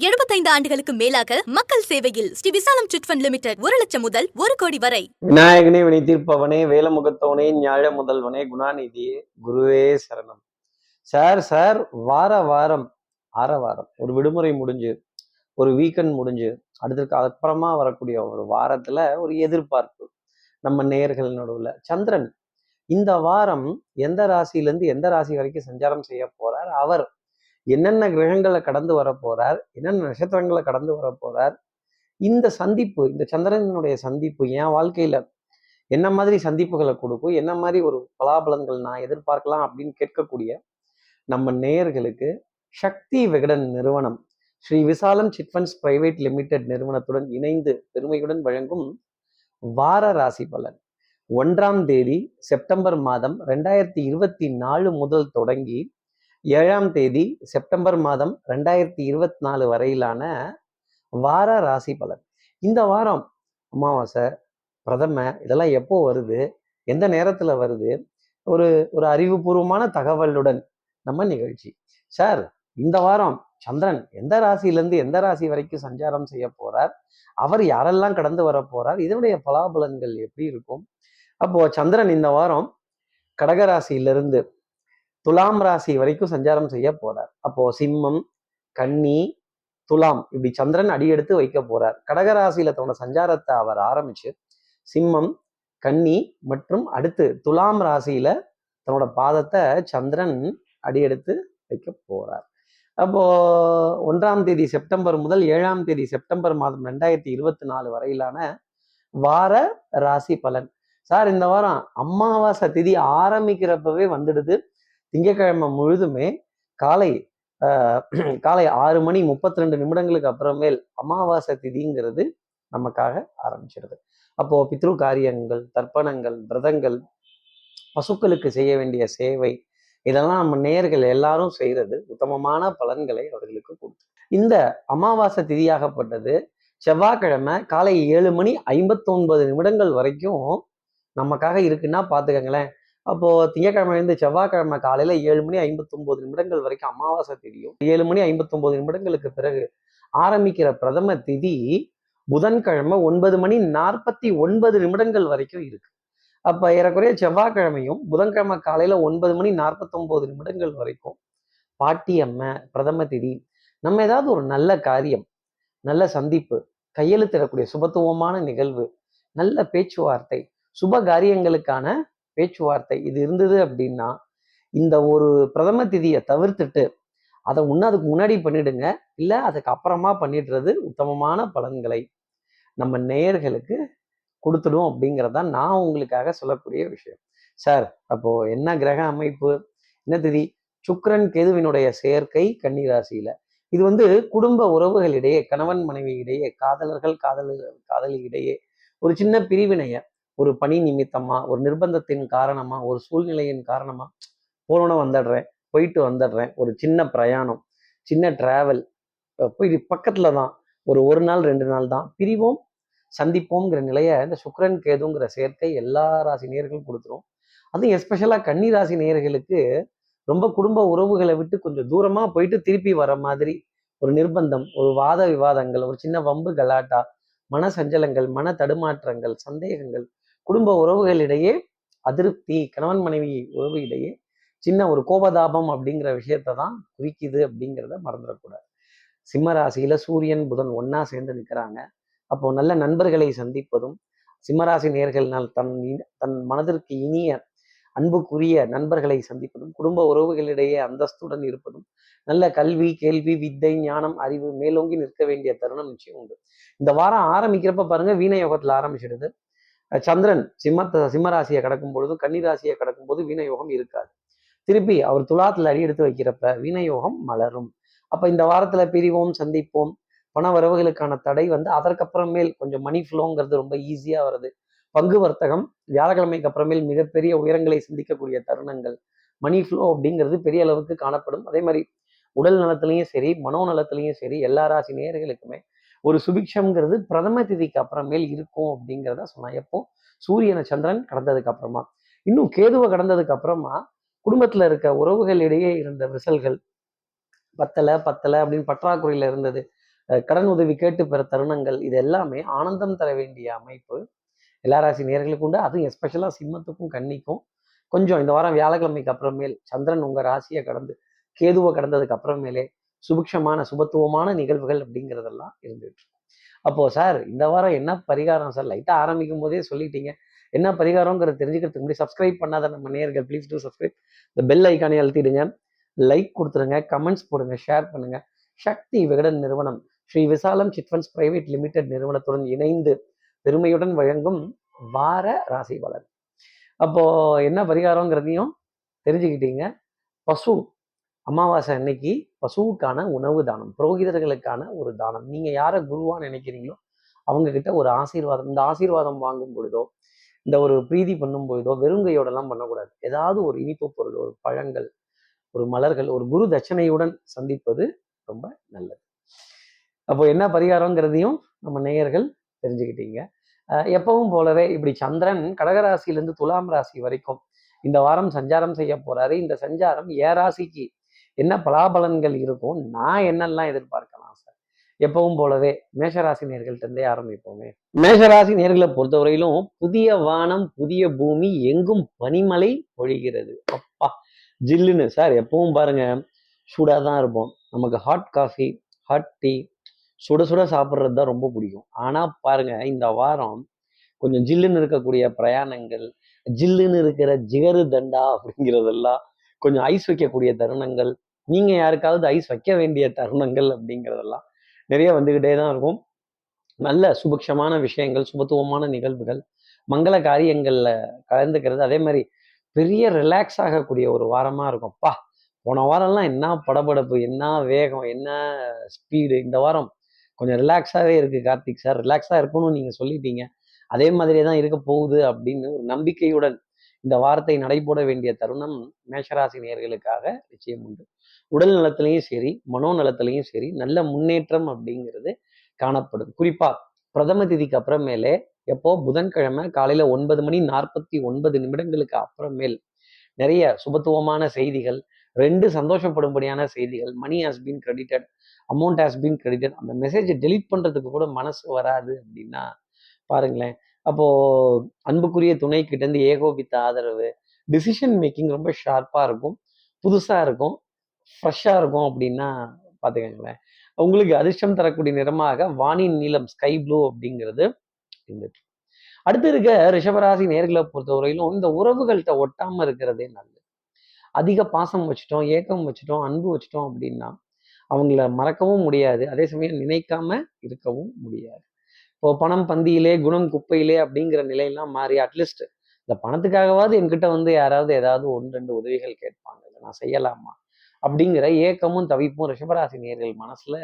75 ஆண்டுகளுக்கு மேலாக மக்கள் சேவையில் ஸ்ரீ விசாலம் சிட்ஃபண்ட் லிமிடெட் ஒரு லட்சம் முதல் ஒரு கோடி வரை. விநாயகனே வினை தீர்ப்பவனே வேலமுகத்தவனே ஞாழ முதல்வனே குணாநிதியே குருவே சரணம். சார் சார் வார வாரம் ஆர வாரம் ஒரு விடுமுறை முடிஞ்சு ஒரு வீக்கெண்ட் முடிஞ்சு அடுத்ததுக்கு அப்புறமா வரக்கூடிய ஒரு வாரத்துல ஒரு எதிர்பார்ப்பு. நம்ம நேர்கள் நடுவுல சந்திரன் இந்த வாரம் எந்த ராசியிலேருந்து எந்த ராசி வரைக்கும் சஞ்சாரம் செய்ய போறார்? அவர் என்னென்ன கிரகங்களை கடந்து வர போறார் என்னென்ன நட்சத்திரங்களை கடந்து வர போறார் இந்த சந்திப்பு இந்த சந்திரனுடைய சந்திப்பு என் வாழ்க்கையில என்ன மாதிரி சந்திப்புகளை கொடுக்கும் என்ன மாதிரி ஒரு பலாபலன்கள் நான் எதிர்பார்க்கலாம் அப்படின்னு கேட்கக்கூடிய நம்ம நேயர்களுக்கு சக்தி விகடன் நிறுவனம் ஸ்ரீ விசாலம் சிட்ஃபண்ட்ஸ் பிரைவேட் லிமிடெட் நிறுவனத்துடன் இணைந்து பெருமையுடன் வழங்கும் வார ராசி பலன். ஒன்றாம் தேதி செப்டம்பர் மாதம் ரெண்டாயிரத்தி இருபத்தி நாலு முதல் தொடங்கி ஏழாம் தேதி செப்டம்பர் மாதம் ரெண்டாயிரத்தி இருபத்தி நாலு வரையிலான வார ராசி பலன். இந்த வாரம் அமாவாசை பிரதம இதெல்லாம் எப்போ வருது? எந்த நேரத்தில் வருது? ஒரு ஒரு அறிவுபூர்வமான தகவலுடன் நம்ம நிகழ்ச்சி. சார் இந்த வாரம் சந்திரன் எந்த ராசியிலேருந்து எந்த ராசி வரைக்கும் சஞ்சாரம் செய்ய போறார்? அவர் யாரெல்லாம் கடந்து வர போறார்? இதனுடைய பலாபலன்கள் எப்படி இருக்கும்? அப்போ சந்திரன் இந்த வாரம் கடகராசியிலிருந்து துலாம் ராசி வரைக்கும் சஞ்சாரம் செய்ய போறார். அப்போ சிம்மம் கன்னி துலாம் இப்படி சந்திரன் அடியெடுத்து வைக்க போறார். கடகராசியில தன்னோட சஞ்சாரத்தை அவர் ஆரம்பிச்சு சிம்மம் கன்னி மற்றும் அடுத்து துலாம் ராசியில தன்னோட பாதத்தை சந்திரன் அடியெடுத்து வைக்க போறார். அப்போ ஒன்றாம் தேதி செப்டம்பர் முதல் ஏழாம் தேதி செப்டம்பர் மாதம் ரெண்டாயிரத்தி இருபத்தி நாலு வரையிலான வார ராசி பலன். சார் இந்த வாரம் அமாவாசை திதி ஆரம்பிக்கிறப்பவே வந்துடுது. திங்கக்கிழமை முழுதுமே காலை காலை ஆறு மணி முப்பத்தி ரெண்டு நிமிடங்களுக்கு அப்புறமேல் அமாவாசை திதிங்கிறது நமக்காக ஆரம்பிச்சிடுது. அப்போ பித்ரு காரியங்கள் தர்ப்பணங்கள் விரதங்கள் பசுக்களுக்கு செய்ய வேண்டிய சேவை இதெல்லாம் நம்ம நேர்கள் எல்லாரும் செய்கிறது உத்தமமான பலன்களை அவர்களுக்கு கொடுக்கும் இந்த அமாவாசை திதியாகப்பட்டது செவ்வாய்க்கிழமை காலை ஏழு மணி ஐம்பத்தொன்பது நிமிடங்கள் வரைக்கும் நமக்காக இருக்குன்னா பார்த்துக்கங்களேன் அப்போது திங்கக்கிழமைலேருந்து செவ்வாய்க்கிழமை காலையில் ஏழு மணி ஐம்பத்தொம்போது நிமிடங்கள் வரைக்கும் அமாவாசை திதியும் ஏழு மணி ஐம்பத்தொம்போது நிமிடங்களுக்கு பிறகு ஆரம்பிக்கிற பிரதம திதி புதன்கிழமை ஒன்பது மணி நாற்பத்தி ஒன்பது நிமிடங்கள் வரைக்கும் இருக்கு. அப்போ ஏறக்குறைய செவ்வாய்க்கிழமையும் புதன்கிழமை காலையில் ஒன்பது மணி நாற்பத்தொம்போது நிமிடங்கள் வரைக்கும் பாட்டி அம்மை பிரதம திதி நம்ம ஏதாவது ஒரு நல்ல காரியம் நல்ல சந்திப்பு கையெழுத்திடக்கூடிய சுபத்துவமான நிகழ்வு நல்ல பேச்சுவார்த்தை சுப காரியங்களுக்கான பேச்சுவார்த்தை இது இருந்தது அப்படின்னா இந்த ஒரு பிரதம திதியை தவிர்த்துட்டு அதை ஒன்று அதுக்கு முன்னாடி பண்ணிடுங்க இல்லை அதுக்கு அப்புறமா பண்ணிடுறது உத்தமமான பலன்களை நம்ம நேயர்களுக்கு கொடுத்துடும் அப்படிங்கிறது தான் நான் உங்களுக்காக சொல்லக்கூடிய விஷயம். சார் அப்போ என்ன கிரக அமைப்பு என்ன திதி? சுக்ரன் கேதுவினுடைய சேர்க்கை கன்னிராசியில. இது வந்து குடும்ப உறவுகளிடையே கணவன் மனைவி இடையே காதலர்கள் காதல் காதலி இடையே ஒரு சின்ன பிரிவினையை ஒரு பணி நிமித்தமா ஒரு நிர்பந்தத்தின் காரணமா ஒரு சூழ்நிலையின் காரணமா போனோன்னு வந்துடுறேன் போயிட்டு வந்துடுறேன். ஒரு சின்ன பிரயாணம் சின்ன டிராவல் போய் பக்கத்துல தான் ஒரு ஒரு நாள் ரெண்டு நாள் தான். பிரிவோம் சந்திப்போங்கிற நிலையை இந்த சுக்கரன் கேதுங்கிற சேர்க்கை எல்லா ராசி நேர்களும் கொடுத்துரும். அதுவும் எஸ்பெஷலாக கன்னி ராசி நேர்களுக்கு ரொம்ப குடும்ப உறவுகளை விட்டு கொஞ்சம் தூரமா போயிட்டு திருப்பி வர மாதிரி ஒரு நிர்பந்தம் ஒரு வாத விவாதங்கள் ஒரு சின்ன வம்பு கலாட்டா மன சஞ்சலங்கள் மன தடுமாற்றங்கள் சந்தேகங்கள் குடும்ப உறவுகளிடையே அதிருப்தி கணவன் மனைவி உறவு இடையே சின்ன ஒரு கோபதாபம் அப்படிங்கிற விஷயத்தை தான் குறிக்குது அப்படிங்கிறத மறந்துடக்கூடாது. சிம்ம ராசியில சூரியன் புதன் ஒன்னா சேர்ந்து நிற்கிறாங்க அப்போ நல்ல நண்பர்களை சந்திப்பதும் சிம்மராசி நேர்களினால் தன் தன் மனதிற்கு இனிய அன்புக்குரிய நண்பர்களை சந்திப்பதும் குடும்ப உறவுகளிடையே அந்தஸ்துடன் இருப்பதும் நல்ல கல்வி கேள்வி வித்தை ஞானம் அறிவு மேலோங்கி நிற்க வேண்டிய தருணம் நிச்சயம் உண்டு. இந்த வாரம் ஆரம்பிக்கிறப்ப பாருங்க வீண யோகத்துல ஆரம்பிச்சிடுது. சந்திரன் சிம்மத்தை சிம்மராசியை கடக்கும் பொழுதும் கன்னிராசியை கடக்கும் போது வீணயோகம் இருக்காது. திருப்பி அவர் துலாத்துல அடி எடுத்து வைக்கிறப்ப வீணயோகம் மலரும். அப்ப இந்த வாரத்துல பிரிவோம் சந்திப்போம். பண வரவுகளுக்கான தடை வந்து அதற்கப்புறமேல் கொஞ்சம் மணி ஃப்ளோங்கிறது ரொம்ப ஈஸியா வருது. பங்கு வர்த்தகம் வியாழக்கிழமைக்கு அப்புறமேல் மிகப்பெரிய உயரங்களை சிந்திக்கக்கூடிய தருணங்கள். மணி ஃப்ளோ அப்படிங்கிறது பெரிய அளவுக்கு காணப்படும். அதே மாதிரி உடல் நலத்திலையும் சரி மனோ நலத்திலையும் சரி எல்லா ராசி நேர்களுக்குமே ஒரு சுபிக்ஷம்ங்கிறது பிரதம திதிக்கு அப்புறமேல் இருக்கும் அப்படிங்கிறத சொன்னா எப்போ? சூரியனை சந்திரன் கடந்ததுக்கு அப்புறமா. இன்னும் கேதுவை கடந்ததுக்கு அப்புறமா குடும்பத்துல இருக்க உறவுகளிடையே இருந்த விசல்கள் பத்தலை பத்தலை அப்படின்னு பற்றாக்குறையில இருந்தது கடன் உதவி கேட்டு பெற தருணங்கள் இது எல்லாமே ஆனந்தம் தர வேண்டிய அமைப்பு. எல்லா ராசி நேர்களுக்கு உண்டு. அதுவும் எஸ்பெஷலாக சிம்மத்துக்கும் கன்னிக்கும். கொஞ்சம் இந்த வாரம் வியாழக்கிழமைக்கு அப்புறமேல் சந்திரன் உங்க ராசியை கடந்து கேதுவை கடந்ததுக்கு அப்புறமேலே சுபிக்ஷமான சுபத்துவமான நிகழ்வுகள் அப்படிங்கிறதெல்லாம் இருந்துட்டு அப்போ சார் இந்த வாரம் என்ன பரிகாரம் சார்? லைட்டாக ஆரம்பிக்கும் போதே சொல்லிட்டீங்க. என்ன பரிகாரங்கிறத தெரிஞ்சுக்கிறதுக்கு முன்னாடி சப்ஸ்கிரைப் பண்ணாத நம்ம நேர்கள் ப்ளீஸ் டூ சப்ஸ்கிரைப் இந்த பெல் ஐக்கானே அழுத்திடுங்க. லைக் கொடுத்துருங்க. கமெண்ட்ஸ் போடுங்க. ஷேர் பண்ணுங்க. சக்தி விகடன் நிறுவனம் ஸ்ரீ விசாலம் சிட்ஃபண்ட்ஸ் பிரைவேட் லிமிடெட் நிறுவனத்துடன் இணைந்து பெருமையுடன் வழங்கும் வார ராசி பலன். அப்போ என்ன பரிகாரங்கிறதையும் தெரிஞ்சுக்கிட்டீங்க. பசு அமாவாசை அன்னைக்கு பசுவுக்கான உணவு தானம் புரோகிதர்களுக்கான ஒரு தானம். நீங்க யாரை குருவா நினைக்கிறீங்களோ அவங்க கிட்ட ஒரு ஆசீர்வாதம் இந்த ஆசீர்வாதம் வாங்கும் பொழுதோ இந்த ஒரு பிரீதி பண்ணும் பொழுதோ வெறுங்கையோடலாம் பண்ணக்கூடாது. ஏதாவது ஒரு இனிப்பு பொருள் ஒரு பழங்கள் ஒரு மலர்கள் ஒரு குரு தட்சணையுடன் சந்திப்பது ரொம்ப நல்லது. அப்போ என்ன பரிகாரங்கிறதையும் நம்ம நேயர்கள் தெரிஞ்சுக்கிட்டீங்க. அஹ் எப்பவும் போலவே இப்படி சந்திரன் கடகராசியிலிருந்து துலாம் ராசி வரைக்கும் இந்த வாரம் சஞ்சாரம் செய்ய போறாரு. இந்த சஞ்சாரம் ஏ ராசிக்கு என்ன பலாபலன்கள் இருக்கும் நான் என்னெல்லாம் எதிர்பார்க்கலாம் சார்? எப்பவும் போலவே மேஷராசி நேர்கள்ட்ட இருந்தே ஆரம்பிப்போமே. மேஷராசி நேர்களை பொறுத்தவரையிலும் புதிய வானம் புதிய பூமி எங்கும் பனிமலை பொழிகிறது. அப்பா ஜில்லுன்னு சார் எப்பவும் பாருங்க சூடாக தான் இருப்போம். நமக்கு ஹாட் காஃபி ஹாட் டீ சுட சுட சாப்பிட்றது தான் ரொம்ப பிடிக்கும். ஆனால் பாருங்க இந்த வாரம் கொஞ்சம் ஜில்லுன்னு இருக்கக்கூடிய பிரயாணங்கள் ஜில்லுன்னு இருக்கிற ஜிகரு தண்டா அப்படிங்கிறதெல்லாம் கொஞ்சம் ஐஸ் வைக்கக்கூடிய தருணங்கள் நீங்கள் யாருக்காவது ஐஸ் வைக்க வேண்டிய தருணங்கள் அப்படிங்கிறதெல்லாம் நிறைய வந்துக்கிட்டே தான் இருக்கும். நல்ல சுபக்ஷமான விஷயங்கள் சுபத்துவமான நிகழ்வுகள் மங்கள காரியங்களில் கலந்துக்கிறது அதே மாதிரி பெரிய ரிலாக்ஸ் ஆகக்கூடிய ஒரு வாரமாக இருக்கும். பா போன வாரம்லாம் என்ன படபடப்பு என்ன வேகம் என்ன ஸ்பீடு இந்த வாரம் கொஞ்சம் ரிலாக்ஸாகவே இருக்குது கார்த்திக் சார் ரிலாக்ஸாக இருக்கணும்னு நீங்கள் சொல்லிட்டீங்க. அதே மாதிரியே தான் இருக்க போகுது அப்படின்னு ஒரு நம்பிக்கையுடன் இந்த வாரத்தை நடைபோட வேண்டிய தருணம் மேஷராசி நேயர்களுக்காக நிச்சயம் உண்டு. உடல் நலத்திலையும் சரி மனோ நலத்திலையும் சரி நல்ல முன்னேற்றம் அப்படிங்கிறது காணப்படும். குறிப்பா பிரதம திதிக்கு அப்புறமேலே எப்போ புதன்கிழமை காலையில ஒன்பது மணி நாற்பத்தி ஒன்பது நிமிடங்களுக்கு அப்புறமேல் நிறைய சுபத்துவமான செய்திகள் ரெண்டு சந்தோஷப்படும்படியான செய்திகள் money has been credited amount has been credited அந்த மெசேஜை டெலிட் பண்றதுக்கு கூட மனசு வராது அப்படின்னா பாருங்களேன் அப்போ அன்புக்குரிய துணை கிட்டேருந்து ஏகோபித்த ஆதரவு டிசிஷன் மேக்கிங் ரொம்ப ஷார்ப்பாக இருக்கும் புதுசாக இருக்கும் ஃப்ரெஷ்ஷாக இருக்கும் அப்படின்னா பார்த்துக்கங்களேன் உங்களுக்கு அதிர்ஷ்டம் தரக்கூடிய நிறமாக வானின் நீளம் ஸ்கை ப்ளூ அப்படிங்கிறது இருந்துட்டு அடுத்து இருக்க ரிஷபராசி நேர்களை பொறுத்தவரையிலும் இந்த உறவுகள்கிட்ட ஒட்டாமல் இருக்கிறதே நல்லது. அதிக பாசம் வச்சுட்டோம் ஏக்கம் வச்சுட்டோம் அன்பு வச்சுட்டோம் அப்படின்னா அவங்கள மறக்கவும் முடியாது. அதே சமயம் நினைக்காம இருக்கவும் முடியாது. பணம் பந்தியிலே குணம் குப்பையிலே அப்படிங்கிற நிலையெல்லாம் மாறி அட்லீஸ்ட் இந்த பணத்துக்காகவாவது என்கிட்ட வந்து யாராவது ஏதாவது ஒன்று ரெண்டு உதவிகள் கேட்பாங்க. இதை நான் செய்யலாமா? அப்படிங்கிற ஏக்கமும் தவிப்பும் ரிஷபராசி நேர்கள் மனசுல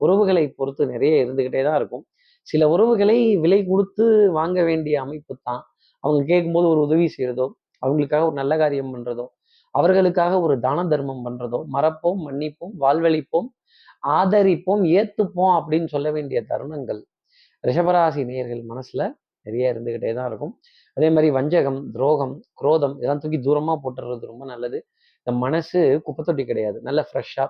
உறவுகளை பொறுத்து நிறைய இருந்துகிட்டே தான் இருக்கும். சில உறவுகளை விலை கொடுத்து வாங்க வேண்டிய அமைப்பு தான். அவங்க கேட்கும்போது ஒரு உதவி செய்யறதோ அவங்களுக்காக ஒரு நல்ல காரியம் பண்றதோ அவர்களுக்காக ஒரு தான தர்மம் பண்றதோ மறப்போம் மன்னிப்போம் வாழ்வழிப்போம் ஆதரிப்போம் ஏத்துப்போம் அப்படின்னு சொல்ல வேண்டிய தருணங்கள் ரிஷபராசி நேயர்கள் மனசுல நிறைய இருந்துகிட்டே தான் இருக்கும். அதே மாதிரி வஞ்சகம் துரோகம் குரோதம் இதெல்லாம் தூக்கி தூரமா போட்டுறது ரொம்ப நல்லது. இந்த மனசு குப்பைத்தொட்டி கிடையாது. நல்ல ஃப்ரெஷ்ஷா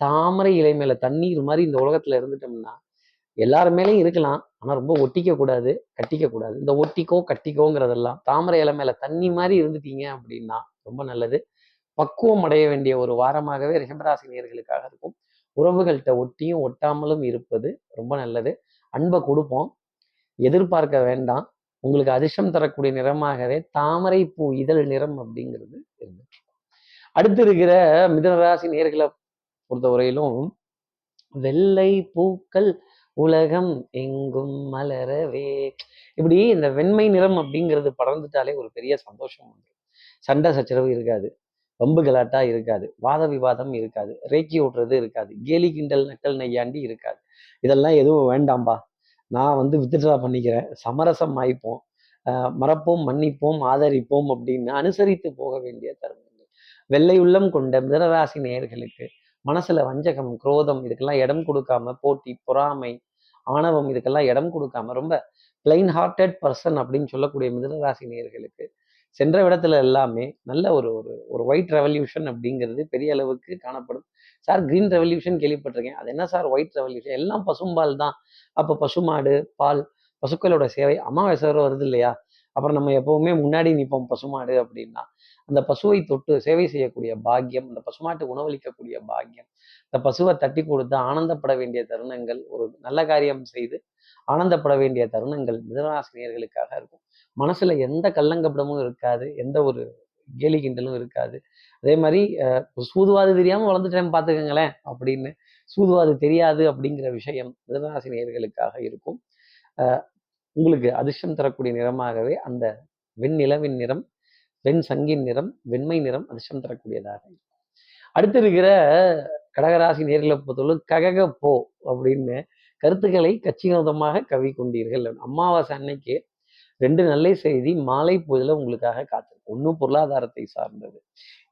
தாமரை இலை மேல தண்ணீர் மாதிரி இந்த உலகத்துல இருந்துட்டோம்னா எல்லார் மேலேயும் இருக்கலாம். ஆனா ரொம்ப ஒட்டிக்க கூடாது கட்டிக்க கூடாது. இந்த ஒட்டிக்கோ கட்டிக்கோங்கிறதெல்லாம் தாமரை இலை மேல தண்ணி மாதிரி இருந்துட்டீங்க அப்படின்னா ரொம்ப நல்லது. பக்குவம் அடைய வேண்டிய ஒரு வாரமாகவே ரிஷபராசினியர்களுக்காக இருக்கும். உறவுகள்கிட்ட ஒட்டியும் ஒட்டாமலும் இருப்பது ரொம்ப நல்லது. அன்பை கொடுப்போம். எதிர்பார்க்க வேண்டாம். உங்களுக்கு அதிர்ஷ்டம் தரக்கூடிய நிறமாகவே தாமரை பூ இதழ் நிறம் அப்படிங்கிறது இருந்துட்டு அடுத்து இருக்கிற மிதனராசி நேர்களை பொறுத்தவரையிலும் வெள்ளை பூக்கள் உலகம் எங்கும் மலரவே. இப்படி இந்த வெண்மை நிறம் அப்படிங்கிறது படர்ந்துட்டாலே ஒரு பெரிய சந்தோஷம் உண்டு. சண்டை சச்சரவு இருக்காது. வம்பு கலாட்டா இருக்காது. வாத விவாதம் இருக்காது. ரேக்கி ஓட்டுறது இருக்காது. கேலி கிண்டல் நக்கல் நையாண்டி இருக்காது. இதெல்லாம் எதுவும் வேண்டாம்பா. நான் வந்து வித்ட்ரா பண்ணிக்கிறேன். சமரசம் ஆயிப்போம். மறப்போம் மன்னிப்போம் ஆதரிப்போம் அப்படின்னு அனுசரித்து போக வேண்டிய தருணங்கள். வெள்ளை உள்ளம் கொண்ட மிதனராசி நேயர்களுக்கு மனசுல வஞ்சகம் குரோதம் இதுக்கெல்லாம் இடம் கொடுக்காம போட்டி பொறாமை ஆணவம் இதுக்கெல்லாம் இடம் கொடுக்காம ரொம்ப பிளைன் ஹார்ட்டட் பர்சன் அப்படின்னு சொல்லக்கூடிய மிதனராசி நேயர்களுக்கு சென்ற இடத்துல எல்லாமே நல்ல ஒரு ஒரு ஒரு ஒயிட் ரெவல்யூஷன் அப்படிங்கிறது பெரிய அளவுக்கு காணப்படும். சார் கிரீன் ரெவல்யூஷன் கேள்விப்பட்டிருக்கேன். அது என்ன சார்? ஒயிட் ரெவல்யூஷன் எல்லாம் பசும்பால் தான். அப்போ பசுமாடு பால் பசுக்களோட சேவை அமாவாசை வேற வருது இல்லையா? அப்புறம் நம்ம எப்பவுமே முன்னாடி நிற்போம் பசுமாடு அப்படின்னா. அந்த பசுவை தொட்டு சேவை செய்யக்கூடிய பாக்கியம் அந்த பசுமாட்டு உணவளிக்கக்கூடிய பாக்கியம் இந்த பசுவை தட்டி கொடுத்து ஆனந்தப்பட வேண்டிய தருணங்கள் ஒரு நல்ல காரியம் செய்து ஆனந்தப்பட வேண்டிய தருணங்கள் மிதனராசினியர்களுக்காக இருக்கும். மனசுல எந்த கள்ளங்கப்படமும் இருக்காது எந்த ஒரு கேலி கிண்டலும் இருக்காது. அதே மாதிரி சூதுவாது தெரியாமல் வளர்ந்துட்டேன் பார்த்துக்கங்களேன் அப்படின்னு சூதுவாது தெரியாது அப்படிங்கிற விஷயம் மிதனராசி நேர்களுக்காக இருக்கும். உங்களுக்கு அதிர்ஷ்டம் தரக்கூடிய நிறமாகவே அந்த வெண்ணிலவின் நிறம் வெண் சங்கின் நிறம் வெண்மை நிறம் அதிர்ஷ்டம் தரக்கூடியதாக இருக்கும். அடுத்து இருக்கிற கடகராசி நேர்களை பொறுத்தவரை ககக போ அப்படின்னு கருத்துக்களை கச்சிதமாக கவி கொண்டீர்கள் அமாவாசை அன்னைக்கு ரெண்டு நல்ல செய்தி மாலை பொழுதுல உங்களுக்காக காத்திருக்கும் ஒன்றும் பொருளாதாரத்தை சார்ந்தது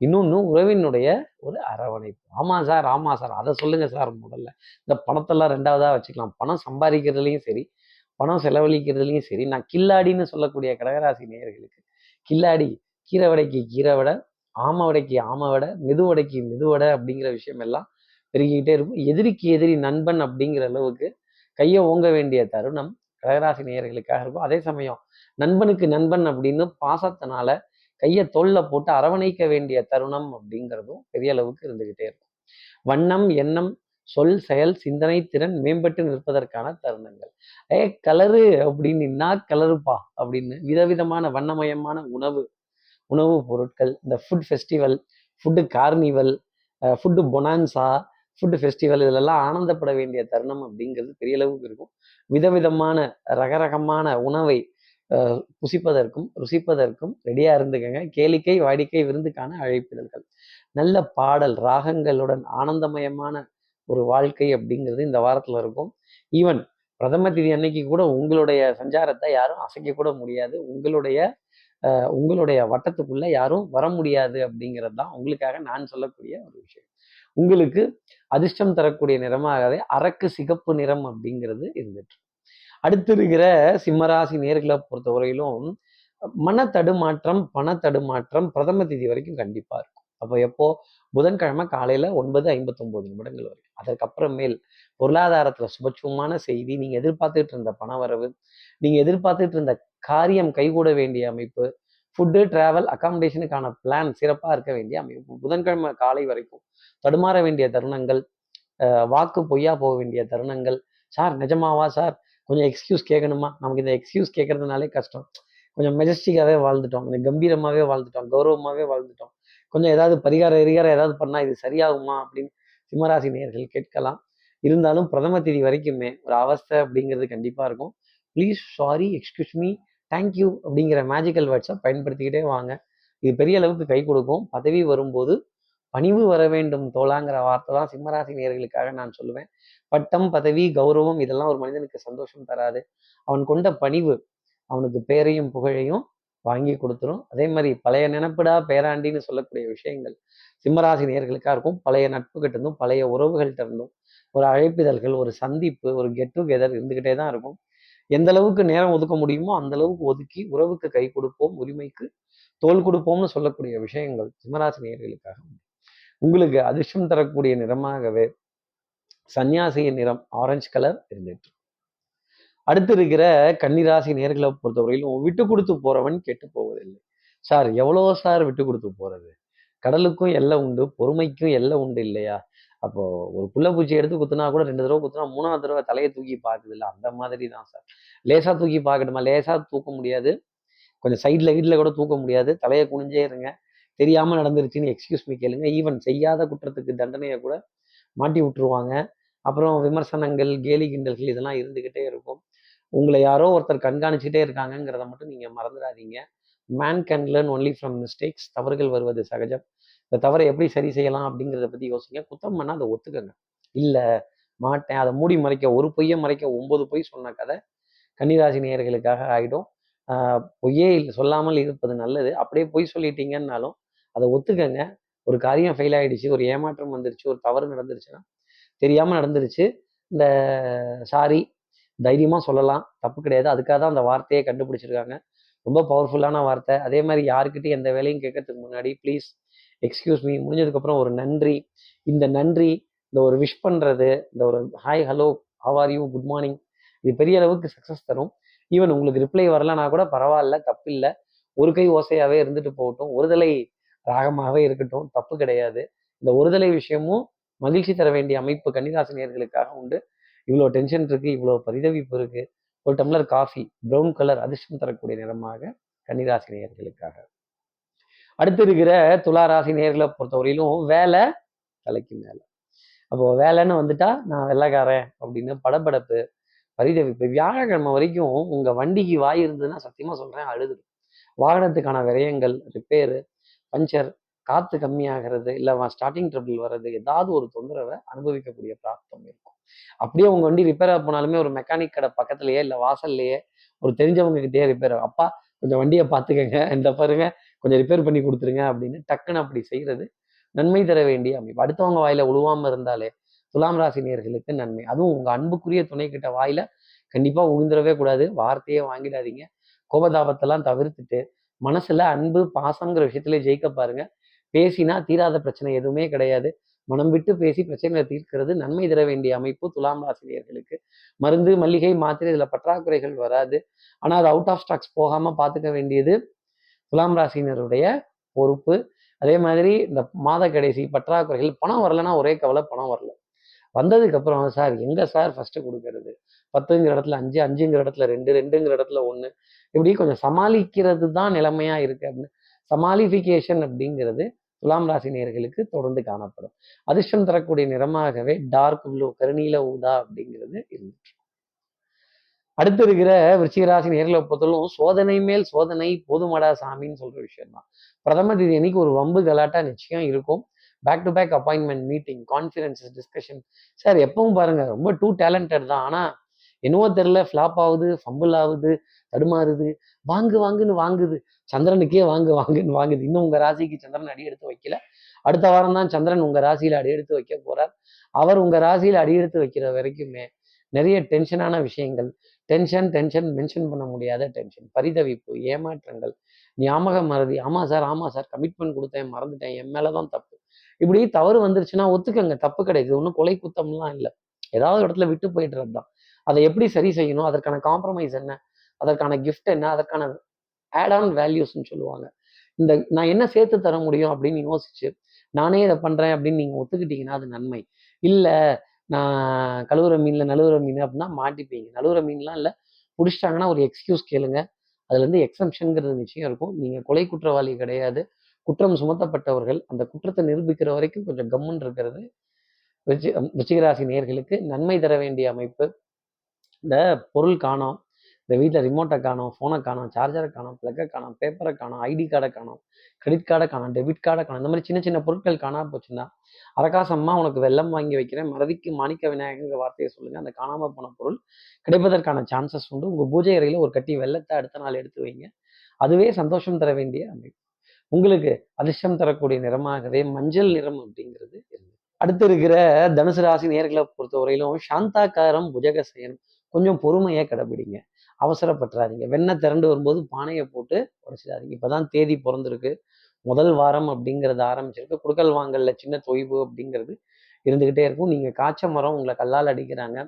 இன்னொன்று உறவினுடைய ஒரு அரவணைப்பு. ஆமாம் சார் ஆமா சார். அதை சொல்லுங்கள் சார் முதல்ல. இந்த பணத்தெல்லாம் ரெண்டாவதாக வச்சுக்கலாம். பணம் சம்பாதிக்கிறதுலையும் சரி பணம் செலவழிக்கிறதுலையும் சரி. நான் கில்லாடின்னு சொல்லக்கூடிய கடகராசி நேயர்களுக்கு கில்லாடி கீரை வடைக்கு கீரை வடை ஆம வடைக்கு ஆமை வடை மெதுவடைக்கு மெதுவடை அப்படிங்கிற விஷயம் எல்லாம் பெருகிக்கிட்டே இருக்கும். எதிரிக்கு எதிரி நண்பன் அப்படிங்கிற அளவுக்கு கையை ஓங்க வேண்டிய தருணம் கடகராசி நேயர்களுக்காக இருக்கும். அதே சமயம் நண்பனுக்கு நண்பன் அப்படின்னு பாசத்தினால கையை தோல்ல போட்டு அரவணைக்க வேண்டிய தருணம் அப்படிங்கிறதும் பெரிய அளவுக்கு இருந்துகிட்டே இருக்கும். வண்ணம் எண்ணம் சொல் செயல் சிந்தனை திறன் மேம்பட்டு நிற்பதற்கான தருணங்கள். ஏ கலரு அப்படின்னு கலருப்பா அப்படின்னு விதவிதமான வண்ணமயமான உணவு உணவுப் பொருட்கள் இந்த food festival food carnival food bonanza food festival இதிலெல்லாம் ஆனந்தப்பட வேண்டிய தருணம் அப்படிங்கிறது பெரிய அளவுக்கு இருக்கும். விதவிதமான ரகரகமான உணவை புசிப்பதற்கும் ருசிப்பதற்கும் ரெடியா இருந்துக்கங்க. கேளிக்கை வாடிக்கை விருந்துக்கான அழைப்பிதழ்கள். நல்ல பாடல் ராகங்களுடன் ஆனந்தமயமான ஒரு வாழ்க்கை அப்படிங்கிறது இந்த வாரத்துல இருக்கும். ஈவன் பிரதம திதி அன்னைக்கு கூட உங்களுடைய சஞ்சாரத்தை யாரும் அசைக்க கூட முடியாது. உங்களுடைய உங்களுடைய வட்டத்துக்குள்ள யாரும் வர முடியாது அப்படிங்கிறது தான் உங்களுக்காக நான் சொல்லக்கூடிய ஒரு விஷயம். உங்களுக்கு அதிர்ஷ்டம் தரக்கூடிய நிறமாகவே அரக்கு சிகப்பு நிறம் அப்படிங்கிறது இருந்துட்டு அடுத்து இருக்கிற சிம்மராசி நேர்களை பொறுத்தவரையிலும் மன தடுமாற்றம் பண தடுமாற்றம் பிரதம தேதி வரைக்கும் கண்டிப்பா இருக்கும். அப்போ எப்போ? புதன்கிழமை காலையில ஒன்பது ஐம்பத்தொன்பது நிமிடங்கள் வரைக்கும் அதற்கப்புறமேல் பொருளாதாரத்துல சுபட்சமான செய்தி நீங்க எதிர்பார்த்துட்டு இருந்த பணவரவு நீங்க எதிர்பார்த்துட்டு இருந்த காரியம் கைகூட வேண்டிய அமைப்பு ஃபுட்டு டிராவல் அகாமடேஷனுக்கான பிளான் சிறப்பாக இருக்க வேண்டிய அமைப்பு புதன்கிழமை காலை வரைக்கும் தடுமாற வேண்டிய தருணங்கள் வாக்கு பொய்யா போக வேண்டிய தருணங்கள் சார் நிஜமாவா சார்? கொஞ்சம் எக்ஸ்கியூஸ் கேட்கணுமா நமக்கு இந்த எக்ஸ்கியூஸ் கேட்கறதுனாலே கஷ்டம். கொஞ்சம் மெஜஸ்டிக்காகவே வாழ்ந்துட்டோம். கொஞ்சம் கம்பீரமாகவே வாழ்ந்துட்டோம். கௌரவமாகவே வாழ்ந்துட்டோம். கொஞ்சம் ஏதாவது பரிகாரம் எரிகாரம் ஏதாவது பண்ணால் இது சரியாகுமா? அப்படின்னு சிம்மராசி நேயர்கள் கேட்கலாம். இருந்தாலும் பிரதம தேதி வரைக்குமே ஒரு அவஸ்தை அப்படிங்கிறது கண்டிப்பாக இருக்கும். Please sorry excuse me thank you அப்படிங்கிற மேஜிக்கல் வேர்ட்ஸை பயன்படுத்திக்கிட்டே வாங்க. இது பெரிய அளவுக்கு கை கொடுக்கும். பதவி வரும்போது பணிவு வர வேண்டும் தோலாங்கிற வார்த்தை தான் சிம்மராசி நேர்களுக்காக நான் சொல்லுவேன். பட்டம் பதவி கௌரவம் இதெல்லாம் ஒரு மனிதனுக்கு சந்தோஷம் தராது. அவன் கொண்ட பணிவு அவனுக்கு பேரையும் புகழையும் வாங்கி கொடுத்துரும். அதே மாதிரி பழைய நினப்புடா பேராண்டின்னு சொல்லக்கூடிய விஷயங்கள் சிம்மராசி நேர்களுக்காக இருக்கும். பழைய நட்பு கிட்ட பழைய உறவுகள்கிட்ட இருந்தும் ஒரு அழைப்பிதழ்கள் ஒரு சந்திப்பு ஒரு கெட் டுகெதர் இருந்துகிட்டே தான் இருக்கும். எந்த அளவுக்கு நேரம் ஒதுக்க முடியுமோ அந்த அளவுக்கு ஒதுக்கி உறவுக்கு கை கொடுப்போம் உரிமைக்கு தோல் கொடுப்போம்னு சொல்லக்கூடிய விஷயங்கள் சிம்மராசி நேர்களுக்காக உண்டு. உங்களுக்கு அதிர்ஷ்டம் தரக்கூடிய நிறமாகவே சன்னியாசியின் நிறம் ஆரஞ்சு கலர் இருந்துட்டு. அடுத்து இருக்கிற கன்னிராசி நேர்களை பொறுத்தவரையிலும் விட்டு கொடுத்து போறவன் கெட்டு போவதில்லை. சார் எவ்வளோ சார் விட்டு கொடுத்து போறது? கடலுக்கும் எல்லாம் உண்டு பொறுமைக்கும் எல்லாம் உண்டு இல்லையா? அப்போ ஒரு புள்ள பூச்சி எடுத்து குத்துனா கூட ரெண்டு தடவை குத்துனா மூணாவது தடவை தலையை தூக்கி பார்க்குது இல்லை அந்த மாதிரி தான் சார் லேசா தூக்கி பார்க்கணுமா லேசா தூக்க முடியாது. கொஞ்சம் சைடில் வீட்டில் கூட தூக்க முடியாது. தலையை குனிஞ்சே இருங்க. தெரியாமல் நடந்துருச்சுன்னு எக்ஸ்கியூஸ் மீ கேளுங்க. ஈவன் செய்யாத குற்றத்துக்கு தண்டனையை கூட மாட்டி விட்டுருவாங்க. அப்புறம் விமர்சனங்கள் கேலி கிண்டல்கள் இதெல்லாம் இருந்துக்கிட்டே இருக்கும். உங்களை யாரோ ஒருத்தர் கண்காணிச்சுட்டே இருக்காங்கங்கிறத மட்டும் நீங்கள் மறந்துடாதீங்க. Man can learn only from mistakes தவறுகள் வருவது சகஜம். இந்த தவறை எப்படி சரி செய்யலாம் அப்படிங்கிறத பற்றி யோசிங்க. குத்தம் பண்ணால் அதை ஒத்துக்கங்க. இல்லை மாட்டேன். அதை மூடி மறைக்க ஒரு பொய்யை மறைக்க ஒம்பது பொய் சொன்ன கதை கன்னிராசி நேயர்களுக்காக ஆயிடும். பொய்யே சொல்லாமல் இருப்பது நல்லது. அப்படியே பொய் சொல்லிட்டீங்கன்னாலும் அதை ஒத்துக்கங்க. ஒரு காரியம் ஃபெயில் ஆகிடுச்சு ஒரு ஏமாற்றம் வந்துருச்சு ஒரு தவறு நடந்துருச்சுன்னா தெரியாமல் நடந்துருச்சு. இந்த சாரி தைரியமாக சொல்லலாம். தப்பு கிடையாது. அதுக்காக தான் அந்த வார்த்தையை கண்டுபிடிச்சிருக்காங்க. ரொம்ப பவர்ஃபுல்லான வார்த்தை. அதே மாதிரி யாருக்கிட்டையும் எந்த வேலையும் கேட்கறதுக்கு முன்னாடி ப்ளீஸ் எக்ஸ்கியூஸ் மீ முடிஞ்சதுக்கப்புறம் ஒரு நன்றி. இந்த நன்றி இந்த ஒரு விஷ் பண்ணுறது இந்த ஒரு hi hello how are you good morning இது பெரிய அளவுக்கு சக்ஸஸ் தரும். ஈவன் உங்களுக்கு ரிப்ளை வரலன்னா கூட பரவாயில்ல தப்பு இல்லை ஒரு கை ஓசையாகவே இருந்துட்டு போகட்டும். ஒருதலை ராகமாகவே இருக்கட்டும் தப்பு கிடையாது. இந்த ஒருதலை விஷயமும் மகிழ்ச்சி தர வேண்டிய அமைப்பு கன்னிராசினியர்களுக்காக உண்டு. இவ்வளோ டென்ஷன் இருக்குது இவ்வளோ பரிதவிப்பு இருக்கு. ஒரு டம்ளர் காஃபி ப்ரௌன் கலர் அதிர்ஷ்டம் தரக்கூடிய நிறமாக கன்னிராசி நேயர்களுக்காக அடுத்து இருக்கிற துலா ராசி நேர்களை பொறுத்தவரையிலும் வேலை தலைக்கு மேலே. அப்போ வேலைன்னு வந்துட்டா நான் வெள்ளைக்காரன் அப்படின்னு படபடப்பு பரிதவிப்பு வியாழக்கிழமை வரைக்கும் உங்கள் வண்டிக்கு வாய் இருந்ததுன்னா சத்தியமாக சொல்கிறேன் அழுது. வாகனத்துக்கான விரயங்கள் ரிப்பேரு பஞ்சர் காற்று கம்மியாகிறது இல்லை ஸ்டார்டிங் ட்ரபிள் வர்றது ஏதாவது ஒரு தொந்தரவை அனுபவிக்கக்கூடிய பிராப்தம் இருக்கும். அப்படியே உங்கள் வண்டி ரிப்பேர் போனாலுமே ஒரு மெக்கானிக் கடை பக்கத்துலயே இல்லை வாசல்லையே ஒரு தெரிஞ்சவங்க கிட்டே ரிப்பேர் அப்பா கொஞ்சம் வண்டியை பார்த்துக்கங்க இந்த பாருங்க கொஞ்சம் ரிப்பேர் பண்ணி கொடுத்துருங்க அப்படின்னு டக்குன்னு அப்படி செய்கிறது நன்மை தர வேண்டிய அமைப்பு. அடுத்தவங்க வாயில உழுவாமல் இருந்தாலே துலாம் ராசி நேர்களுக்கு நன்மை. அதுவும் உங்கள் அன்புக்குரிய துணை கிட்ட வாயில கண்டிப்பாக உழுந்துடவே கூடாது. வார்த்தையே வாங்கிடாதீங்க. கோபதாபத்தெல்லாம் தவிர்த்துட்டு மனசுல அன்பு பாசங்கிற விஷயத்துல ஜெயிக்க பாருங்க. பேசினா தீராத பிரச்சனை எதுவுமே கிடையாது. மனம் விட்டு பேசி பிரச்சனைகளை தீர்க்கிறது நன்மை தர வேண்டிய அமைப்பு துலாம் ராசினியர்களுக்கு. மருந்து மல்லிகை மாத்திரை இதுல பற்றாக்குறைகள் வராது. ஆனா அது அவுட் ஆஃப் ஸ்டாக்ஸ் போகாம பாத்துக்க வேண்டியது துலாம் ராசினருடைய பொறுப்பு. அதே மாதிரி இந்த மாத கடைசி பற்றாக்குறைகள் பணம் வரலன்னா ஒரே கவலை பணம் வரல. வந்ததுக்கு அப்புறம் சார் எங்க சார் ஃபர்ஸ்ட் கொடுக்கறது? பத்துங்கிற இடத்துல அஞ்சு அஞ்சுங்கிற இடத்துல ரெண்டு ரெண்டுங்கிற இடத்துல ஒன்று இப்படி கொஞ்சம் சமாளிக்கிறது தான் நிலைமையா இருக்கு அப்படின்னு. சமாளிஃபிகேஷன் அப்படிங்கிறது துலாம் ராசி நேர்களுக்கு தொடர்ந்து காணப்படும். அதிர்ஷ்டம் தரக்கூடிய நிறமாகவே டார்க் ப்ளூ கருநீல ஊதா அப்படிங்கிறது இருந்துட்டு அடுத்து இருக்கிற விருச்சிகராசி நேர்களை பொறுத்தவரைக்கும் சோதனை மேல் சோதனை போதுமடா சாமின்னு சொல்ற விஷயம் தான் பிரதம தேதி அன்னைக்கு ஒரு வம்பு கலாட்டா நிச்சயம் இருக்கும். Back to back appointment meeting conferences discussion sir எப்பவும் பாருங்க ரொம்ப டூ டேலண்டட் தான். ஆனா என்னவோ தெரில ஃப்ளாப் ஆகுது ஃபம்பிள் ஆகுது தடுமாறுது. வாங்கு வாங்குன்னு வாங்குது. சந்திரனுக்கே வாங்கு வாங்குன்னு வாங்குது. இன்னும் உங்க ராசிக்கு சந்திரன் அடி எடுத்து வைக்கல. அடுத்த வாரம் தான் சந்திரன் உங்க ராசியில அடி எடுத்து வைக்க போறார். அவர் உங்க ராசியில அடி எடுத்து வைக்கிற வரைக்குமே நிறைய டென்ஷனான விஷயங்கள். டென்ஷன் டென்ஷன் மென்ஷன் பண்ண முடியாத டென்ஷன் பரிதவிப்பு ஏமாற்றங்கள். ஞாபக மறதி. ஆமா சார் ஆமா சார் கமிட்மெண்ட் கொடுத்தேன் மறந்துட்டேன். என் மேலதான் தப்பு. இப்படி தவறு வந்துருச்சுன்னா ஒத்துக்கங்க தப்பு கிடையாது. ஒன்றும் கொலை குத்தம்லாம் இல்லை. ஏதாவது இடத்துல விட்டு போயிடுறது தான் அதை எப்படி சரி செய்யணும்? அதற்கான காம்ப்ரமைஸ் என்ன? அதற்கான கிஃப்ட் என்ன? அதற்கான ஆட் ஆன் வேல்யூஸ்ன்னு சொல்லுவாங்க. இந்த நான் என்ன சேர்த்து தர முடியும் அப்படின்னு யோசிச்சு நானே இதை பண்றேன் அப்படின்னு நீங்க ஒத்துக்கிட்டீங்கன்னா அது நன்மை. இல்லை நான் கழுவுற மீன்ல நழுவுற மீன் அப்படின்னா மாட்டிப்பீங்க. நழுவுற மீன்லாம் இல்லை. பிடிச்சிட்டாங்கன்னா ஒரு எக்ஸ்கியூஸ் கேளுங்க. அதுல இருந்து எக்ஸம்ஷனுங்கிறது நிச்சயம் இருக்கும். நீங்க கொலை குற்றவாளி கிடையாது. குற்றம் சுமத்தப்பட்டவர்கள் அந்த குற்றத்தை நிரூபிக்கிற வரைக்கும் கொஞ்சம் கம்முன்னு இருக்கிறது. விருச்சி விருச்சிகராசி நேர்களுக்கு நன்மை தர வேண்டிய அமைப்பு. இந்த பொருள் காணோம் இந்த வீட்டில் ரிமோட்டை காணோம் ஃபோனை காணோம் சார்ஜரை காணோம் ப்ளக்கை காணோம் பேப்பரை காணோம் ஐடி கார்டை காணோம் கிரெடிட் கார்டை காணோம் டெபிட் கார்டை காணோம். இந்த மாதிரி சின்ன சின்ன பொருட்கள் காணா போச்சுன்னா அரகாசம்மா உனக்கு வெள்ளம் வாங்கி வைக்கிறேன் மறதிக்கு மாணிக்க விநாயகங்கிற வார்த்தையை சொல்லுங்கள் அந்த காணாமல் போன பொருள் கிடைப்பதற்கான சான்சஸ் உண்டு. உங்கள் பூஜை அறையில் ஒரு கட்டி வெள்ளத்தை அடுத்த நாள் எடுத்து வைங்க. அதுவே சந்தோஷம் தர வேண்டிய அமைப்பு. உங்களுக்கு அதிர்ஷ்டம் தரக்கூடிய நிறமாகவே மஞ்சள் நிறம் அப்படிங்கிறது அடுத்து இருக்கிற தனுசு ராசி நேர்களை பொறுத்தவரையிலும் சாந்தாக்காரம் புஜகசயனம் கொஞ்சம் பொறுமையை கடைபிடிங்க. அவசரப்பட்டுறாதீங்க. வெண்ணெய் திரண்டு வரும்போது பானையை போட்டு உடச்சிடாதீங்க. இப்போதான் தேதி பிறந்திருக்கு. முதல் வாரம் அப்படிங்கிறது ஆரம்பிச்சிருக்கு. குடுக்கல் வாங்கல்ல சின்ன தொய்வு அப்படிங்கிறது இருந்துக்கிட்டே இருக்கும். நீங்கள் காய்ச்ச மரம் உங்களை கல்லால் அடிக்கிறாங்க.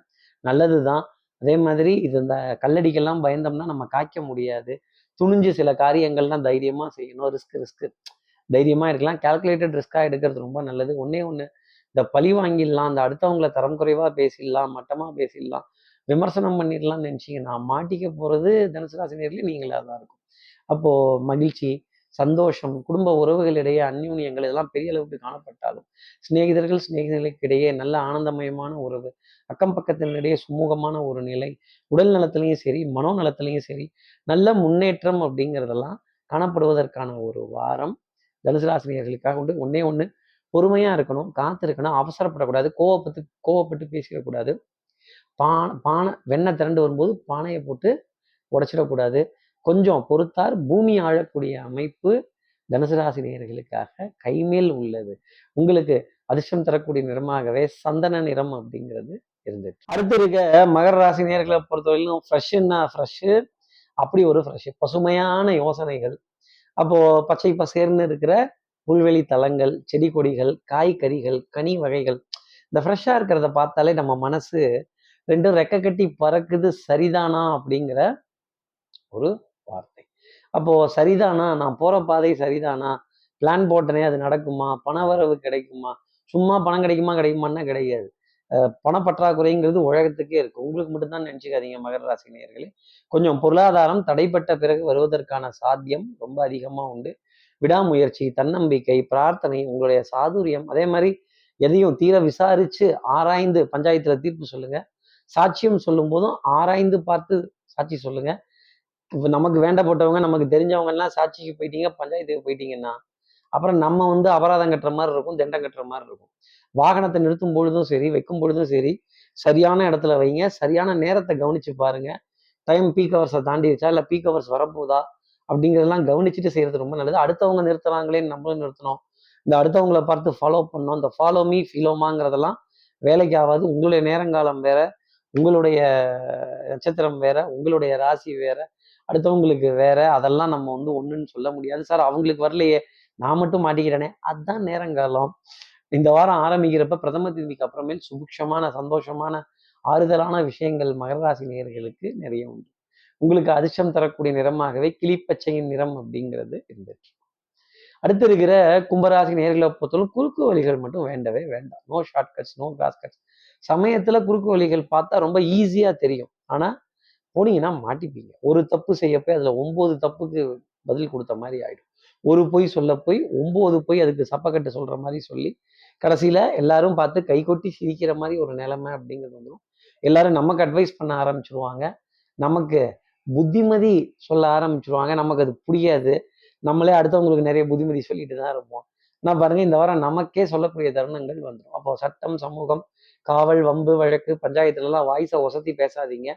நல்லது தான் அதே மாதிரி இது இந்த கல்லடிக்கெல்லாம் பயந்தோம்னா நம்ம காய்க்க முடியாது. துணிஞ்சு சில காரியங்கள்லாம் தைரியமா செய்யணும். Risk risk. தைரியமா இருக்கலாம். கால்குலேட்டட் ரிஸ்க்காக எடுக்கிறது ரொம்ப நல்லது. ஒன்னே ஒன்று இந்த பழி வாங்கிடலாம் இந்த அடுத்தவங்களை தரம் குறைவா பேசிடலாம் மட்டமா பேசிடலாம் விமர்சனம் பண்ணிடலாம்னு நினைச்சீங்கன்னா மாட்டிக்க போகிறது தனுசு ராசி நீங்களாக தான் இருக்கும். அப்போது மகிழ்ச்சி சந்தோஷம் குடும்ப உறவுகளிடையே அந்யூன்யங்கள் இதெல்லாம் பெரிய அளவுக்கு காணப்பட்டாலும் சிநேகிதர்கள் சிநேகிதர்களுக்கு இடையே நல்ல ஆனந்தமயமான உறவு அக்கம் பக்கத்தினிடையே சுமூகமான ஒரு நிலை உடல் நலத்திலையும் சரி மனோ நலத்திலையும் சரி நல்ல முன்னேற்றம் அப்படிங்கிறதெல்லாம் காணப்படுவதற்கான ஒரு வாரம் தனுசு ராசினியர்களுக்காக உண்டு. ஒன்னே ஒன்று பொறுமையாக இருக்கணும் காத்திருக்கணும் அவசரப்படக்கூடாது கோவப்பட்டு கோவப்பட்டு பேசிடக்கூடாது. பானை பானை வெண்ணெய் திரண்டு வரும்போது பானையை போட்டு உடைச்சிடக்கூடாது. கொஞ்சம் பொறுத்தார். பூமி ஆழக்கூடிய அமைப்பு தனுசு ராசி நேயர்களுக்காக கைமேல் உள்ளது. உங்களுக்கு அதிர்ஷ்டம் தரக்கூடிய நிறமாகவே சந்தன நிறம் அப்படிங்கிறது இருந்தது அடுத்து இருக்க மகர ராசி நேர்களை பொறுத்தவரையிலும் ஃப்ரெஷ்ஷுன்னா ஃப்ரெஷ்ஷு அப்படி ஒரு ஃப்ரெஷ் பசுமையான யோசனைகள். அப்போ பச்சை பசேர்னு இருக்கிற புல்வெளி தலங்கள் செடி கொடிகள் காய்கறிகள் கனி வகைகள் இந்த ஃப்ரெஷ்ஷாக இருக்கிறத பார்த்தாலே நம்ம மனசு ரெண்டும் ரெக்க கட்டி பறக்குது சரிதானா அப்படிங்கிற ஒரு அப்போது அப்போ சரிதானா? நான் போற பாதை சரிதானா? பிளான் போட்டனே அது நடக்குமா? பண வரவு கிடைக்குமா? சும்மா பணம் கிடைக்குமா? கிடைக்குமான்னா கிடையாது. பணப்பற்றாக்குறைங்கிறது உலகத்துக்கே இருக்கு. உங்களுக்கு மட்டும்தான் நினைச்சுக்காதீங்க மகர ராசி நேயர்களே. கொஞ்சம் பொருளாதாரம் தடைப்பட்ட பிறகு வருவதற்கான சாத்தியம் ரொம்ப அதிகமா உண்டு. விடாமுயற்சி தன்னம்பிக்கை பிரார்த்தனை உங்களுடைய சாதுரியம். அதே மாதிரி எதையும் தீர விசாரிச்சு ஆராய்ந்து பஞ்சாயத்துல தீர்ப்பு சொல்லுங்க. சாட்சியம் சொல்லும் போதும் ஆராய்ந்து பார்த்து சாட்சி சொல்லுங்க. இப்போ நமக்கு வேண்டப்பட்டவங்க நமக்கு தெரிஞ்சவங்க எல்லாம் சாட்சிக்கு போயிட்டீங்க பஞ்சாயத்துக்கு போயிட்டீங்கன்னா அப்புறம் நம்ம வந்து அபராதம் கட்டுற மாதிரி இருக்கும் தண்டம் கட்டுற மாதிரி இருக்கும். வாகனத்தை நிறுத்தும் பொழுதும் சரி வைக்கும் பொழுதும் சரி சரியான இடத்துல வைங்க சரியான நேரத்தை கவனிச்சு பாருங்க. டைம் பீக் ஹவர்ஸை தாண்டிடுச்சா இல்லை பீக் ஹவர்ஸ் வரப்போதா அப்படிங்கிறதெல்லாம் கவனிச்சுட்டு செய்யறது ரொம்ப நல்லது. அடுத்தவங்க நிறுத்துறாங்களேன்னு நம்மளும் நிறுத்தணும். இந்த அடுத்தவங்களை பார்த்து ஃபாலோ பண்ணோம் இந்த ஃபாலோ மீ ஃபிலோமாங்கிறதெல்லாம் வேலைக்கு ஆகாது உங்களுடைய நேரங்காலம் வேற உங்களுடைய நட்சத்திரம் வேற உங்களுடைய ராசி வேற அடுத்தவங்களுக்கு வேற அதெல்லாம் நம்ம வந்து ஒண்ணுன்னு சொல்ல முடியாது. சார் அவங்களுக்கு வரலையே நான் மட்டும் மாட்டிக்கிறேனே. அதுதான் நேரங்காலம். இந்த வாரம் ஆரம்பிக்கிறப்ப பிரதம தேதிக்கு அப்புறமேல் சுபிக்ஷமான சந்தோஷமான ஆறுதலான விஷயங்கள் மகர ராசி நிறைய உண்டு. உங்களுக்கு அதிர்ஷ்டம் தரக்கூடிய நிறமாகவே கிளிப்பச்சையின் நிறம் அப்படிங்கிறது இருந்துச்சு அடுத்து இருக்கிற கும்பராசி நேர்களை பொறுத்தவரை குறுக்கு வழிகள் மட்டும் வேண்டவே வேண்டாம். No short cuts no cross cuts சமயத்துல குறுக்கு வழிகள் பார்த்தா ரொம்ப ஈஸியா தெரியும். ஆனா போனீங்கன்னா மாட்டிப்பீங்க. ஒரு தப்பு செய்ய அதில் அதுல தப்புக்கு பதில் கொடுத்த மாதிரி ஆயிடும். ஒரு பொய் சொல்ல போய் ஒம்பது பொய் அதுக்கு சப்பக்கட்டு சொல்ற மாதிரி சொல்லி கடைசியில எல்லாரும் பார்த்து கை கொட்டி சிரிக்கிற மாதிரி ஒரு நிலைமை அப்படிங்கிறது வந்துடும் எல்லாரும் நமக்கு அட்வைஸ் பண்ண ஆரம்பிச்சிருவாங்க. நமக்கு புத்திமதி சொல்ல ஆரம்பிச்சிருவாங்க. நமக்கு அது புரியாது. நம்மளே அடுத்தவங்களுக்கு நிறைய புத்திமதி சொல்லிட்டு தான் இருப்போம். நான் பாருங்க இந்த வாரம் நமக்கே சொல்லக்கூடிய தருணங்கள் வந்துடும் அப்போ சட்டம் சமூகம் காவல் வம்பு வழக்கு பஞ்சாயத்துல எல்லாம் வாய்ஸை ஒசத்தி பேசாதீங்க.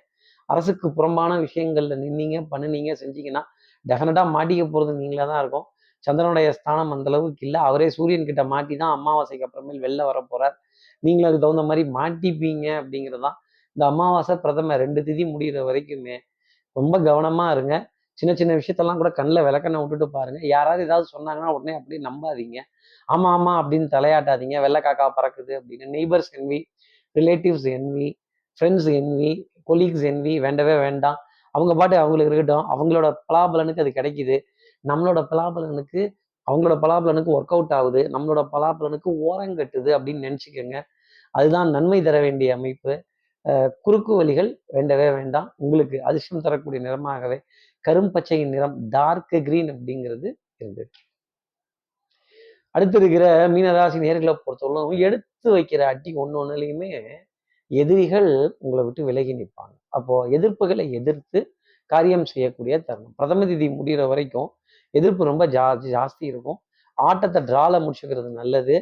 அரசுக்கு புறம்பான விஷயங்கள்ல நின்னீங்க பண்ணுனீங்க செஞ்சீங்கன்னா டெஃபினட்டா மாட்டிக்க போறது நீங்களே தான் இருக்கும். சந்திரனுடைய ஸ்தானம் அந்த அளவுக்கு இல்லை. அவரே சூரியன் கிட்ட மாட்டி தான் அமாவாசைக்கு அப்புறமேல் வெளில வர போறார். நீங்களும் அதுக்கு தகுந்த மாதிரி மாட்டிப்பீங்க அப்படிங்கிறது தான் இந்த அமாவாசை பிரதம. ரெண்டு திதி முடிகிற வரைக்குமே ரொம்ப கவனமா இருங்க. சின்ன சின்ன விஷயத்தெல்லாம் கூட கண்ணில் விளக்கண்ணை விட்டுட்டு பாருங்க. யாராவது ஏதாவது சொன்னாங்கன்னா உடனே அப்படியே நம்பாதீங்க. ஆமா ஆமா அப்படின்னு தலையாட்டாதீங்க. வெள்ளை காக்கா பறக்குது அப்படின்னு. Neighbours envy relatives envy friends envy colleagues envy வேண்டவே வேண்டாம். அவங்க பாட்டு அவங்களுக்கு இருக்கட்டும். அவங்களோட பலாபலனுக்கு அது கிடைக்குது. நம்மளோட பலாபலனுக்கு அவங்களோட பலாபலனுக்கு ஒர்க் அவுட் ஆகுது. நம்மளோட பலாபலனுக்கு ஓரங்கட்டுது அப்படின்னு நினச்சிக்கோங்க. அதுதான் நன்மை தர வேண்டிய அமைப்பு. குறுக்கு வழிகள் வேண்டவே வேண்டாம். உங்களுக்கு அதிர்ஷ்டம் தரக்கூடிய நிறமாகவே கரும்பச்சையின் நிறம் டார்க் கிரீன் அப்படிங்கிறது இருந்தது. அடுத்து இருக்கிற மீனராசி நேர்களை பொறுத்தவரைக்கும் எடுத்து வைக்கிற அட்டி ஒன்று ஒன்றுலையுமே எதிரிகள் உங்களை விட்டு விலகி நிற்பாங்க. அப்போ எதிர்ப்புகளை எதிர்த்து காரியம் செய்யக்கூடிய தருணம். பிரதம திதி முடிகிற வரைக்கும் எதிர்ப்பு ரொம்ப ஜா ஜாஸ்தி இருக்கும். ஆட்டத்தை ட்ரால முடிச்சுக்கிறது நல்லது.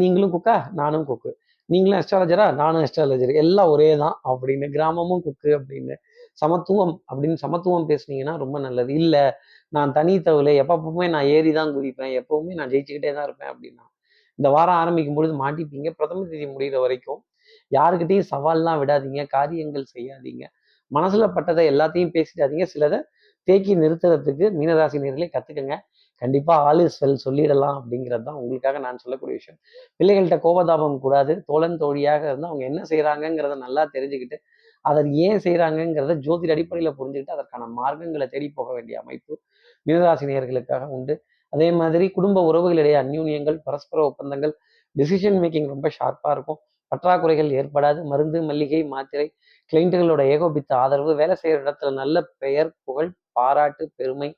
நீங்களும் குக்கா நானும் குக்கு நீங்களும் அஸ்ட்ராலஜரா நானும் அஸ்ட்ராலஜர் எல்லாம் ஒரே தான் அப்படின்னு கிராமமும் குக்கு அப்படின்னு சமத்துவம் அப்படின்னு சமத்துவம் பேசுனீங்கன்னா ரொம்ப நல்லது. இல்லை நான் தனித்தவளை எப்பப்பவுமே நான் ஏறி தான் குதிப்பேன். எப்பவுமே நான் ஜெயிச்சுக்கிட்டே தான் இருப்பேன் அப்படின்னா இந்த வாரம் ஆரம்பிக்கும் பொழுது மாட்டிப்பீங்க. பிரதம தேதி முடிகிற வரைக்கும் யாருக்கிட்டையும் சவால்லாம் விடாதீங்க காரியங்கள் செய்யாதீங்க. மனசுல பட்டதை எல்லாத்தையும் பேசிடாதீங்க. சிலதை தேக்கி நிறுத்துறதுக்கு மீனராசி நேர்களே கத்துக்கங்க. கண்டிப்பா ஆல் இஸ் வெல் சொல்லிடலாம் அப்படிங்கிறது தான் உங்களுக்காக நான் சொல்லக்கூடிய விஷயம். பிள்ளைகள்கிட்ட கோபதாபம் கூடாது. தோழன் தோழியாக இருந்தால் அவங்க என்ன செய்கிறாங்கங்கிறத நல்லா தெரிஞ்சுக்கிட்டு அதை ஏன் செய்கிறாங்கங்கிறத ஜோதிட அடிப்படையில் புரிஞ்சுக்கிட்டு அதற்கான மார்க்கங்களை தேடி போக வேண்டிய அமைப்பு மீனராசினியர்களுக்காக உண்டு. அதே மாதிரி குடும்ப உறவுகளிடையே அந்யூன்யங்கள் பரஸ்பர ஒப்பந்தங்கள் டிசிஷன் மேக்கிங் ரொம்ப ஷார்ப்பாக இருக்கும். பற்றாக்குறைகள் ஏற்படாது. மருந்து மல்லிகை மாத்திரை கிளைண்ட்டுகளோட ஏகோபித்த ஆதரவு வேலை செய்கிற இடத்துல நல்ல பெயர் புகழ் பாராட்டு பெருமை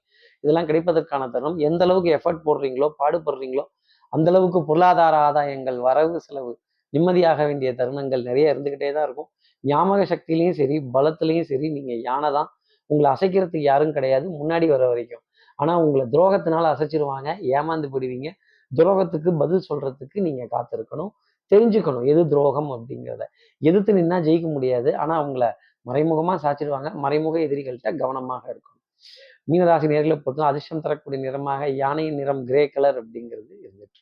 இதெல்லாம் கிடைப்பதற்கான தருணம். எந்த அளவுக்கு எஃபர்ட் போடுறீங்களோ பாடுபடுறீங்களோ அந்த அளவுக்கு பொருளாதார ஆதாயங்கள் வரவு செலவு நிம்மதியாக வேண்டிய தருணங்கள் நிறைய இருந்துகிட்டே தான் இருக்கும். ஞாபக சக்தியிலையும் சரி பலத்திலையும் சரி நீங்க யானை தான். உங்களை அசைக்கிறதுக்கு யாரும் கிடையாது முன்னாடி வர வரைக்கும். ஆனா உங்களை துரோகத்தினால அசைச்சிருவாங்க ஏமாந்து போடுவீங்க துரோகத்துக்கு பதில் சொல்றதுக்கு நீங்க காத்திருக்கணும். தெரிஞ்சுக்கணும். எது துரோகம் அப்படிங்கிறத. எதிர்த்து நின்னா ஜெயிக்க முடியாது. ஆனா அவங்கள மறைமுகமா சாச்சிடுவாங்க. மறைமுக எதிரிகள்கிட்ட கவனமாக இருக்கணும். மீனராசி நேர்களை பொறுத்தவரை அதிர்ஷ்டம் தரக்கூடிய நிறமாக யானையின் நிறம் கிரே கலர் அப்படிங்கிறது இருந்துட்டு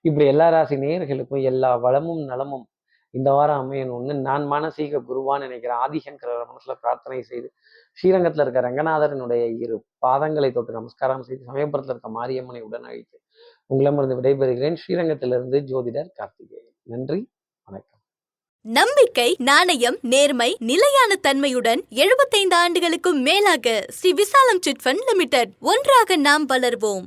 இப்படி எல்லா ராசி நேயர்களுக்கும் எல்லா வளமும் நலமும் இந்த வாரம் அமையணும்னு நான் மானசீக குருவான்னு நினைக்கிறேன். ஆதிசங்கர மனசுல பிரார்த்தனை செய்து ஸ்ரீரங்கத்துல இருக்க ரங்கநாதரனுடைய இரு பாதங்களை தொட்டு நமஸ்காரம் செய்து சமயபுரத்துல இருக்க மாரியம்மனை உடன் அழைத்து உங்களிடமிருந்து விடைபெறுகிறேன். ஸ்ரீரங்கத்திலிருந்து ஜோதிடர் கார்த்திகேயன். நன்றி வணக்கம். நம்பிக்கை நாணயம் நேர்மை நிலையான தன்மையுடன் 75 ஆண்டுகளுக்கும் மேலாக ஸ்ரீ விசாலம் சிட் ஃபண்ட் லிமிடெட் ஒன்றாக நாம் வளர்வோம்.